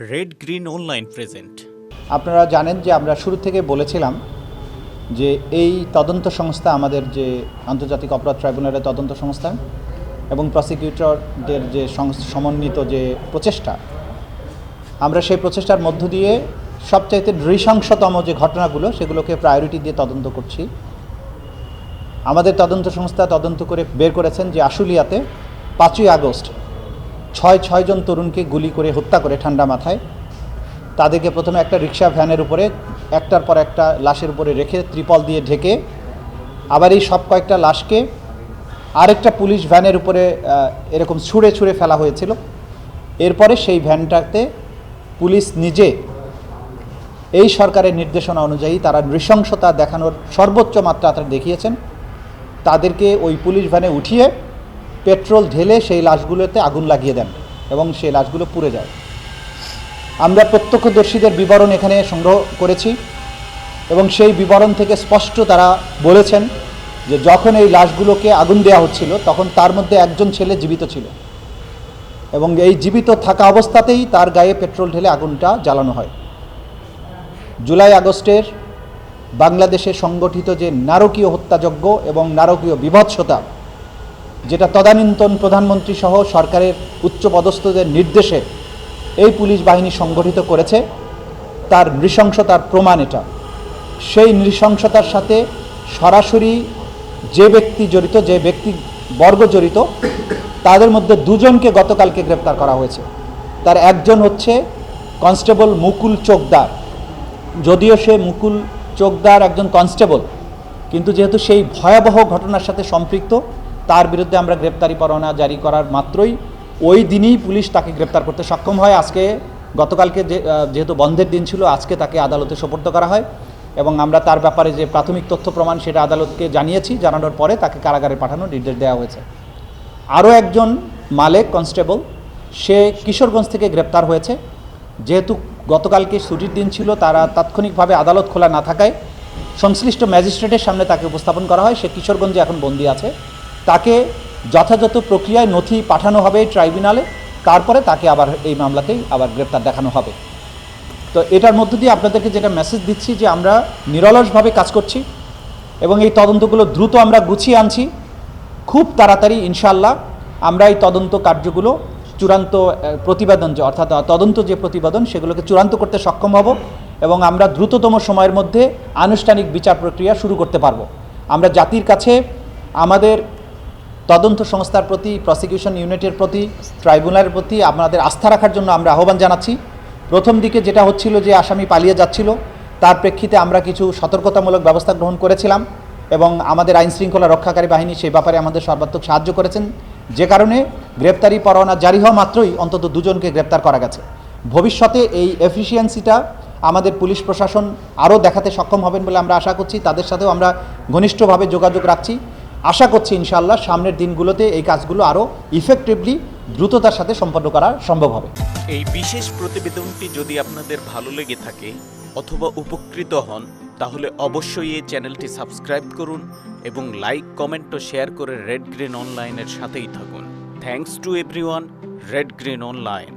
Red green online present আপনারা জানেন যে আমরা শুরু থেকে বলেছিলাম যে এই তদন্ত সংস্থা আমাদের যে আন্তর্জাতিক অপরাধ ট্রাইব্যুনালের তদন্ত সংস্থা এবং প্রসিকিউটরদের যে সমন্বিত যে প্রচেষ্টা, আমরা সেই প্রচেষ্টার মধ্য দিয়ে সবচাইতে নৃশংসতম যে ঘটনাগুলো সেগুলোকে প্রায়োরিটি দিয়ে তদন্ত করছি। আমাদের তদন্ত সংস্থা তদন্ত করে বের করেছেন যে আশুলিয়াতে পাঁচই আগস্ট ছয় ছয়জন তরুণকে গুলি করে হত্যা করে ঠান্ডা মাথায়। তাদেরকে প্রথমে একটা রিক্সা ভ্যানের উপরে, একটার পর একটা লাশের উপরে রেখে ত্রিপল দিয়ে ঢেকে আবার এই সব কয়েকটা লাশকে আরেকটা পুলিশ ভ্যানের উপরে এরকম ছুঁড়ে ছুঁড়ে ফেলা হয়েছিল। এরপরে সেই ভ্যানটাতে পুলিশ নিজে এই সরকারের নির্দেশনা অনুযায়ী তারা নৃশংসতা দেখানোর সর্বোচ্চ মাত্রা তারা দেখিয়েছেন। তাদেরকে ওই পুলিশ ভ্যানে উঠিয়ে পেট্রোল ঢেলে সেই লাশগুলোতে আগুন লাগিয়ে দেন এবং সেই লাশগুলো পুড়ে যায়। আমরা প্রত্যক্ষদর্শীদের বিবরণ এখানে সংগ্রহ করেছি এবং সেই বিবরণ থেকে স্পষ্ট তারা বলেছেন যে যখন এই লাশগুলোকে আগুন দেওয়া হচ্ছিল, তখন তার মধ্যে একজন ছেলে জীবিত ছিল এবং এই জীবিত থাকা অবস্থাতেই তার গায়ে পেট্রোল ঢেলে আগুনটা জ্বালানো হয়। জুলাই আগস্টের বাংলাদেশে সংগঠিত যে নারকীয় হত্যাযজ্ঞ এবং নারকীয় বিভৎসতা যেটা তদানীন্তন প্রধানমন্ত্রী সহ সরকারের উচ্চপদস্থদের নির্দেশে এই পুলিশ বাহিনী সংগঠিত করেছে, তার নৃশংসতার প্রমাণ এটা। সেই নৃশংসতার সাথে সরাসরি যে ব্যক্তি জড়িত, যে ব্যক্তি বর্গ জড়িত, তাদের মধ্যে দুজনকে গতকালকে গ্রেপ্তার করা হয়েছে। তার একজন হচ্ছে কনস্টেবল মুকুল চোকদার। যদিও সে মুকুল চোকদার একজন কনস্টেবল, কিন্তু যেহেতু সেই ভয়াবহ ঘটনার সাথে সম্পৃক্ত তার বিরুদ্ধে আমরা গ্রেপ্তারি পরোয়ানা জারি করার মাত্রই ওই দিনই পুলিশ তাকে গ্রেপ্তার করতে সক্ষম হয়। আজকে গতকালকে যেহেতু বন্ধের দিন ছিল, আজকে তাকে আদালতে সোপর্দ করা হয় এবং আমরা তার ব্যাপারে যে প্রাথমিক তথ্য প্রমাণ সেটা আদালতকে জানিয়েছি, জানানোর পরে তাকে কারাগারে পাঠানোর নির্দেশ দেওয়া হয়েছে। আরও একজন মালেক, কনস্টেবল, সে কিশোরগঞ্জ থেকে গ্রেপ্তার হয়েছে। যেহেতু গতকালকে ছুটির দিন ছিল, তারা তাৎক্ষণিকভাবে আদালত খোলা না থাকায় সংশ্লিষ্ট ম্যাজিস্ট্রেটের সামনে তাকে উপস্থাপন করা হয়। সে কিশোরগঞ্জে এখন বন্দি আছে। তাকে যথাযথ প্রক্রিয়ায় নথি পাঠানো হবে ট্রাইব্যুনালে, তারপরে তাকে আবার এই মামলাতেই আবার গ্রেপ্তার দেখানো হবে। তো এটার মধ্য দিয়ে আপনাদেরকে যেটা মেসেজ দিচ্ছি যে আমরা নিরলসভাবে কাজ করছি এবং এই তদন্তগুলো দ্রুত আমরা গুছিয়ে আনছি। খুব তাড়াতাড়ি ইনশাল্লাহ আমরা এই তদন্ত কার্যগুলো চূড়ান্ত প্রতিবেদন যে অর্থাৎ তদন্ত যে প্রতিবেদন সেগুলোকে চূড়ান্ত করতে সক্ষম হব এবং আমরা দ্রুততম সময়ের মধ্যে আনুষ্ঠানিক বিচার প্রক্রিয়া শুরু করতে পারব। আমরা জাতির কাছে, আমাদের তদন্ত সংস্থার প্রতি প্রসিকিউশন ইউনিটের প্রতি ট্রাইব্যুনালের প্রতি আপনাদের আস্থা রাখার জন্য আমরা আহ্বান জানাচ্ছি। প্রথম দিকে যেটা হচ্ছিল যে আসামি পালিয়ে যাচ্ছিল, তার প্রেক্ষিতে আমরা কিছু সতর্কতামূলক ব্যবস্থা গ্রহণ করেছিলাম এবং আমাদের আইন শৃঙ্খলা রক্ষাকারী বাহিনী সেই ব্যাপারে আমাদের সর্বাত্মক সাহায্য করেছেন। যে কারণে গ্রেপ্তারি পরোয়ানা জারি হওয়া মাত্রই অন্তত দুজনকে গ্রেপ্তার করা গেছে। ভবিষ্যতে এই এফিসিয়েন্সিটা আমাদের পুলিশ প্রশাসন আরও দেখাতে সক্ষম হবেন বলে আমরা আশা করছি। তাদের সাথেও আমরা ঘনিষ্ঠভাবে যোগাযোগ রাখছি। আশা করছি ইনশাআল্লাহ সামনের দিনগুলোতে এই কাজগুলো আরও ইফেক্টিভলি দ্রুততার সাথে সম্পন্ন করা সম্ভব হবে। এই বিশেষ প্রতিবেদনটি যদি আপনাদের ভালো লেগে থাকে অথবা উপকৃত হন, তাহলে অবশ্যই এই চ্যানেলটি সাবস্ক্রাইব করুন এবং লাইক, কমেন্ট ও শেয়ার করে রেড গ্রিন অনলাইনের সাথেই থাকুন। Thanks to everyone red green online